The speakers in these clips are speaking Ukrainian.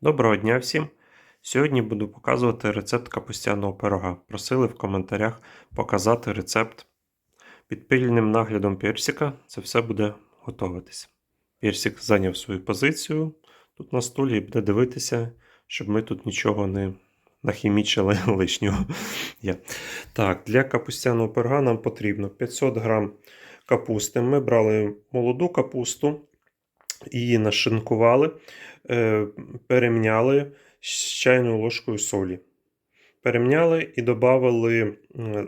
Доброго дня всім! Сьогодні буду показувати рецепт капустяного пирога. Просили в коментарях показати рецепт. Під пильним наглядом персика це все буде готуватися. Персик зайняв свою позицію тут на столі і буде дивитися, щоб ми тут нічого не нахімічили лишнього. Так, для капустяного пирога нам потрібно 500 г капусти. Ми брали молоду капусту, її нашинкували е, перемняли з чайною ложкою солі. Перемняли і додали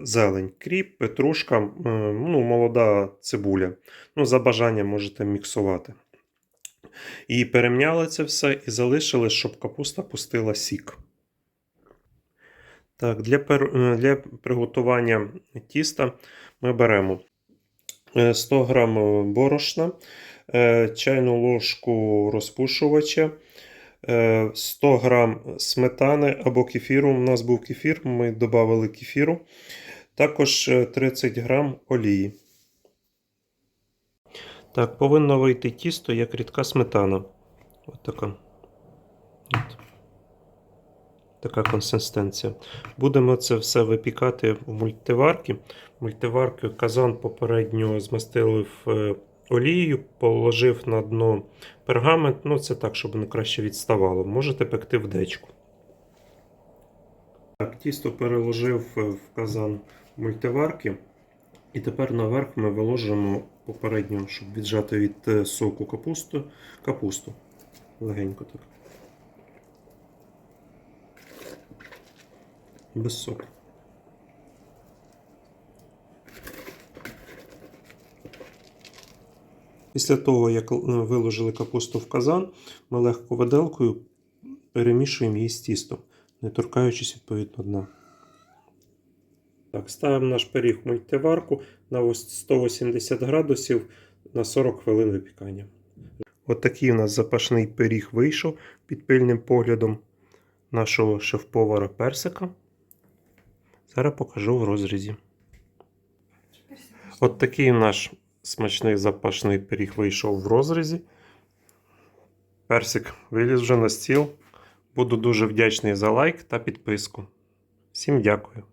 зелень, кріп, петрушка, е, ну, молода цибуля. Ну, За бажанням можете міксувати. І перемняли це все і залишили, щоб капуста пустила сік. Так, Для е, для приготування тіста ми беремо е, 100 г борошна, чайну ложку розпушувача, е, 100 г сметани або кефіру. У нас був кефір, ми додали кефіру. Також е, 30 г олії. Так, повинно вийти тісто як рідка сметана. От така. От. Така консистенція. Будемо це все випікати в мультиварці. Мультиварки казан попередньо змастили в е, олією, положив на дно пергамент. Ну, це так, щоб воно краще відставало. Можете пекти в дечку. Так, тісто переложив в казан мультиварки. І тепер наверх ми виложимо попередньо, щоб віджати від е, соку капусту. Капусту. Легенько так. Без соку. Після того, як виложили капусту в казан, ми легко виделкою перемішуємо її з тістом, не торкаючись відповідно дна. Так, Ставимо наш пиріг в мультиварку на 180 градусів на 40 хвилин випікання. От такий у нас запашний пиріг вийшов під пильним поглядом нашого шеф-повара персика. Зараз покажу в розрізі. От такий наш смачний запашний пиріг вийшов в розрізі. Персик виліз вже на стіл. Буду дуже вдячний за лайк та підписку. Всім дякую.